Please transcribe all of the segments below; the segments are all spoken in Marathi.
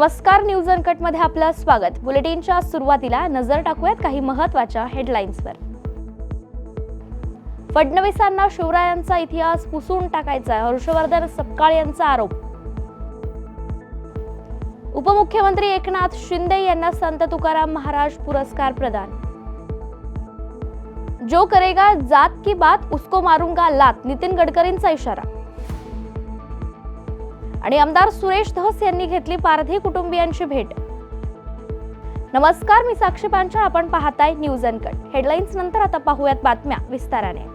नमस्कार न्यूज अनकटमध्ये आपलं स्वागत. बुलेटिनच्या सुरुवातीला नजर टाकूयात काही महत्त्वाच्या हेडलाईन्सवर. फडणवीसांना शिवरायांचा इतिहास पुसून टाकायचा हर्षवर्धन सपकाळ यांचा आरोप. उपमुख्यमंत्री एकनाथ शिंदे यांना संत तुकाराम महाराज पुरस्कार प्रदान. जो करेगा जात की बात उसको मारूंगा लात नितीन गडकरींचा इशारा. आणि आमदार सुरेश धस यांनी घेतली पारधी कुटुंबियांची भेट. नमस्कार मी साक्षी पांचाळ. आपण पाहताय न्यूज अनकट. हेडलाईन्स नंतर आता पाहूयात बातम्या विस्ताराने.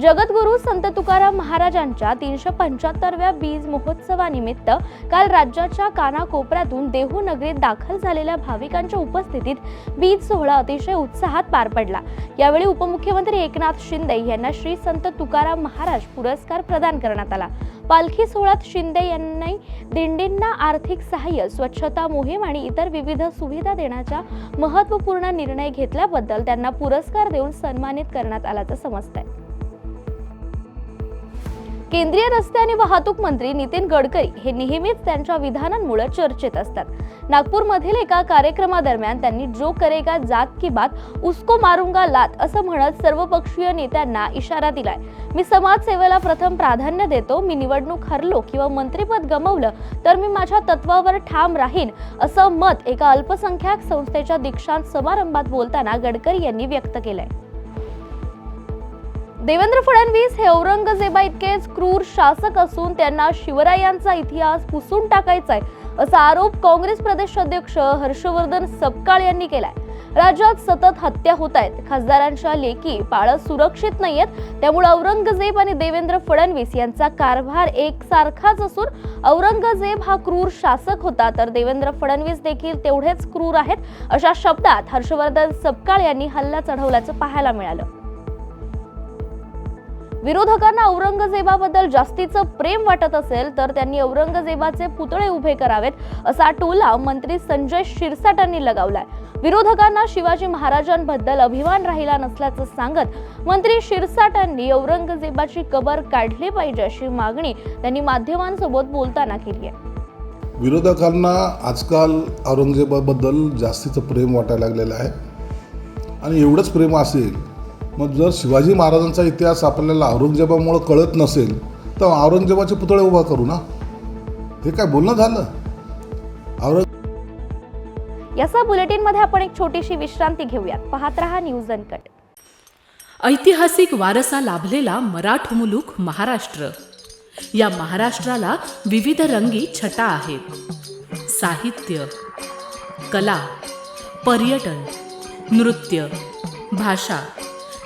जगद्गुरु संत तुकाराम महाराजांच्या तीनशे पंच्याहत्तरव्या बीज महोत्सवानिमित्त काल राज्याच्या कानाकोपऱ्यातून देहू नगरीत दाखल झालेल्या भाविकांच्या उपस्थितीत बीज सोहळा अतिशय उत्साहात पार पडला. यावेळी उपमुख्यमंत्री एकनाथ शिंदे यांना श्री संत तुकाराम महाराज पुरस्कार प्रदान करण्यात आला. पालखी सोहळ्यात शिंदे यांनी दिंडींना आर्थिक सहाय्य स्वच्छता मोहीम आणि इतर विविध सुविधा देण्याचा महत्त्वपूर्ण निर्णय घेतल्याबद्दल त्यांना पुरस्कार देऊन सन्मानित करण्यात आल्याचं समजतंय. केंद्रीय रस्ते आणि वाहतूक मंत्री नितीन गडकरी हे नेहमीच त्यांच्या विधानांमुळे चर्चेत असतात. नागपूरमधील एका कार्यक्रमादरम्यान त्यांनी जो करेगा जात की बात उसको मारूंगा लात असं म्हणत सर्वपक्षीय नेत्यांना इशारा दिलाय. मी समाजसेवेला प्रथम प्राधान्य देतो मी निवडणूक हरलो किंवा मंत्रीपद गमावलं तर मी माझ्या तत्वावर ठाम राहीन असं मत एका अल्पसंख्याक संस्थेच्या दीक्षांत समारंभात बोलताना गडकरी यांनी व्यक्त केलंय. देवेंद्र फडणवीस हे औरंगजेबा इतकेच क्रूर शासक असून त्यांना शिवरायांचा इतिहास पुसून टाकायचा आहे असा आरोप काँग्रेस प्रदेश अध्यक्ष हर्षवर्धन सपकाळ यांनी केलाय. राज्यात सतत हत्या होत आहेत खासदारांच्या लेखी पाळत सुरक्षित नाहीयेत. त्यामुळे औरंगजेब आणि देवेंद्र फडणवीस यांचा कारभार एकसारखाच असून औरंगजेब हा क्रूर शासक होता तर देवेंद्र फडणवीस देखील तेवढेच क्रूर आहेत अशा शब्दात हर्षवर्धन सपकाळ यांनी हल्ला चढवल्याचं पाहायला मिळालं. विरोधकांना औरंगजेबाबद्दल जास्तीचं प्रेम वाटत असेल तर त्यांनी औरंगजेबाचे पुतळे उभे करावेत असा टोला मंत्री संजय शिरसाटांनी लगावलाय. विरोधकांना शिवाजी महाराजांबद्दल अभिमान राहिला नसल्याचं सांगत मंत्री शिरसाटांनी औरंगजेबाची कबर काढली पाहिजे अशी मागणी त्यांनी माध्यमांसोबत बोलताना केली आहे. विरोधकांना आजकाल औरंगजेबाबद्दल जास्तीचं प्रेम वाटायला लागलेलं आहे. आणि एवढंच प्रेम असेल मग जर शिवाजी महाराजांचा इतिहास आपल्याला औरंगजेबामुळं कळत नसेल तर औरंगजेबाचे पुतळे उभा करू ना. हे काय बोलणं झालं? औरंग याचा बुलेटिनमध्ये आपण एक छोटीशी विश्रांती घेऊयात. पाहत रहा न्यूज अनकट. ऐतिहासिक वारसा लाभलेला मराठ मुलूक महाराष्ट्र. या महाराष्ट्राला विविध रंगी छटा आहेत. साहित्य कला पर्यटन नृत्य भाषा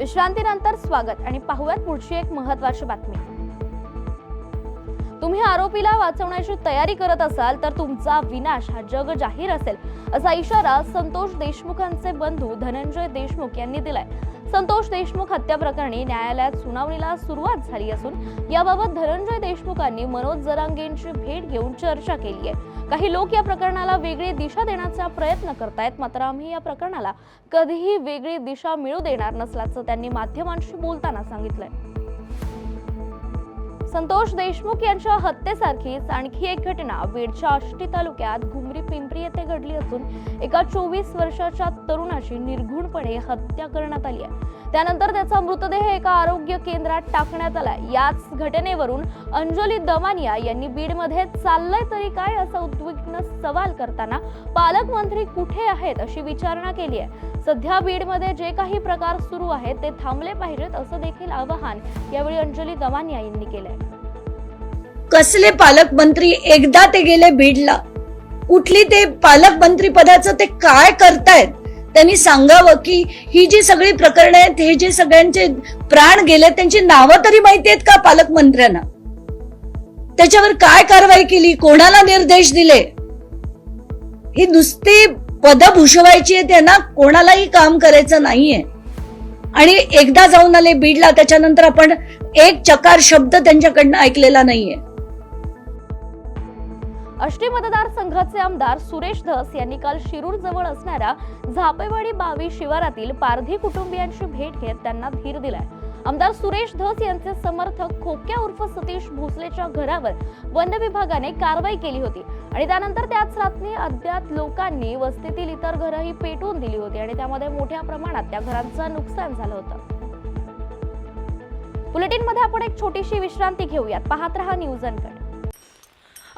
विश्रांतीनंतर स्वागत आणि पाहूयात पुढची एक महत्वाची बातमी. तुम्ही आरोपीला वाचवण्याची तयारी करत असाल तर तुमचा विनाश हा जग जाहीर असेल असा इशारा संतोष देशमुखांचे बंधू धनंजय देशमुख यांनी दिलाय. संतोष देशमुख हत्या प्रकरणी न्यायालयात सुनावणीला सुरुवात झाली असून याबाबत धनंजय देशमुखांनी मनोज जरांगेंची भेट घेऊन चर्चा केली आहे. काही लोक या प्रकरणाला वेगळी दिशा देण्याचा प्रयत्न करतायत मात्र आम्ही या प्रकरणाला कधीही वेगळी दिशा मिळू देणार नसल्याचं त्यांनी माध्यमांशी बोलताना सांगितलंय. संतोष देशमुख यांच्या हत्येसारखीच आणखी एक घटना बीडच्या आष्टी तालुक्यात घुमरी पिंपरी येथे घडली असून एका चोवीस वर्षाच्या तरुणाची निर्घुणपणे हत्या करण्यात आली आहे. त्यानंतर त्याचा मृतदेह एका आरोग्य केंद्रात टाकण्यात आला याच घटनेवरून अंजली दमानिया यांनी बीडमध्ये चाललंय तरी काय असा उद्विग्न सवाल करताना पालकमंत्री कुठे आहेत अशी विचारणा केली आहे. सध्या बीडमध्ये जे काही प्रकार सुरू आहेत ते थांबले पाहिजेत असं देखील आवाहन यावेळी अंजली दमानिया यांनी केलंय. कसले पालकमंत्री एकदा ते गेले बीडला? कुठली ते पालकमंत्री पदाचं ते काय करतायत? त्यांनी सांगावं की ही जी सगळी प्रकरणं आहेत हे जे सगळ्यांचे प्राण गेले त्यांची नावं तरी माहिती आहेत का पालकमंत्र्यांना? त्याच्यावर काय कारवाई केली? कोणाला निर्देश दिले? ही नुसती पद भूषवायची आहे त्यांना कोणालाही काम करायचं नाहीये. आणि एकदा जाऊन आले बीडला त्याच्यानंतर आपण एक चकार शब्द त्यांच्याकडनं ऐकलेला नाहीये. आष्टी मतदारसंघाचे आमदार सुरेश धस यांनी काल शिरूर जवळ असणाऱ्या झापेवाडी बावी शिवारातील पारधी कुटुंबियांची भेट घेत त्यांना धीर दिलाय. आमदार सुरेश धस यांचे समर्थक खोक्या उर्फ सतीश भोसलेच्या घरावर वन विभागाने कारवाई केली होती आणि त्यानंतर त्याच रात्री अज्ञात लोकांनी वस्तीतील इतर घरही पेटवून दिली होती आणि त्यामध्ये मोठ्या प्रमाणात त्या घरांचं नुकसान झालं होतं. बुलेटिनमध्ये आपण एक छोटीशी विश्रांती घेऊयात. पाहत रहा न्यूज अनकट.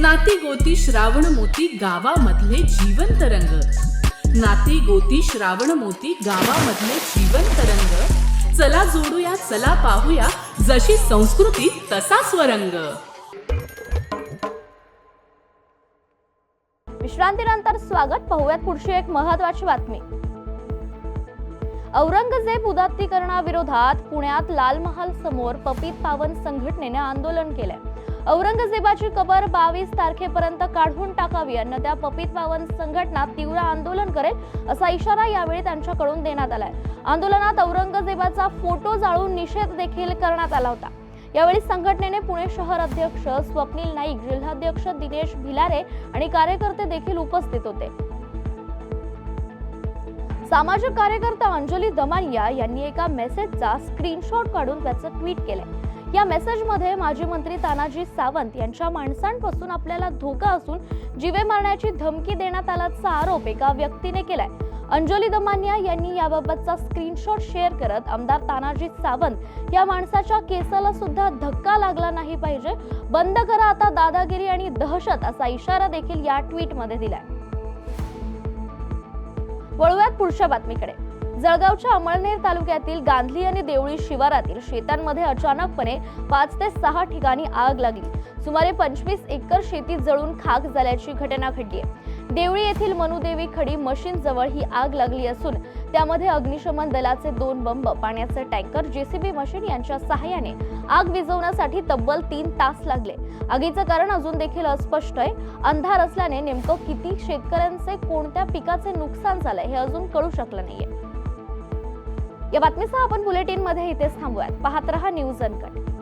नाती गोती श्रावण मोती गावामधले जिवंत रंग. नाती गोती श्रावण मोती गावामधले जिवंत रंग. चला जोडूया चला पाहूया जशी संस्कृती तसा स्वरंग. विश्रांतीनंतर स्वागत पाहूयात पुढची एक महत्वाची बातमी. औरंगजेब उदात्तीकरणाविरोधात पुण्यात लाल महाल समोर पपित पावन संघटनेने आंदोलन केलंय. औरंगजेबाची कबर बावीस तारखेपर्यंत काढून टाकावी. अन्यथा पपित पावन संघटना तीव्र आंदोलन करेल असा इशारा यावेळी त्यांच्याकडून देण्यात आलाय. आंदोलनात औरंगजेबाचा फोटो जाळून निषेध देखील करण्यात आला होता. यावेळी संघटनेने पुणे शहर अध्यक्ष स्वप्नील नाईक जिल्हाध्यक्ष दिनेश भिलारे आणि कार्यकर्ते देखील उपस्थित होते. सामाजिक कार्यकर्ता अंजली दमानिया यांनी एका मेसेजचा स्क्रीनशॉट काढून त्याचं ट्विट केलंय. या मेसेजमध्ये माजी मंत्री तानाजी सावंत यांच्या माणसांपासून आपल्याला धोका असून जीवे मारण्याची धमकी देण्यात आल्याचा आरोप एका व्यक्तीने केलाय. अंजली दमानिया यांनी याबाबतचा स्क्रीनशॉट शेअर करत आमदार तानाजी सावंत या माणसाच्या केसाला सुद्धा धक्का लागला नाही पाहिजे. बंद करा आता दादागिरी आणि दहशत असा इशारा देखील या ट्विटमध्ये दिलाय. वळूयात पुढच्या बातमीकडे. जळगावच्या अमळनेर तालुक्यातील गांधली आणि देवळी शिवारातील शेतांमध्ये अचानकपणे पाच ते सहा ठिकाणी आग लागली. सुमारे पंचवीस एकर शेती जळून खाक झाल्याची घटना घडली आहे. देवळी येथील मनुदेवी खडी मशीन जवळ ही आग लागली असून त्यामध्ये अग्निशमन दलाचे दोन बंब पाण्याचे टँकर जेसीबी मशीन यांच्या सहाय्याने आग विझवण्यासाठी तब्बल तीन तास लागले. आगीचं कारण अजून देखील अस्पष्ट आहे. अंधार असल्याने नेमकं किती शेतकऱ्यांचे कोणत्या पिकाचे नुकसान झालंय हे अजून कळू शकलं नाहीये. या बातमीसह आपण बुलेटिनमध्ये इथेच थांबूयात. पाहत रहा न्यूज अनकट.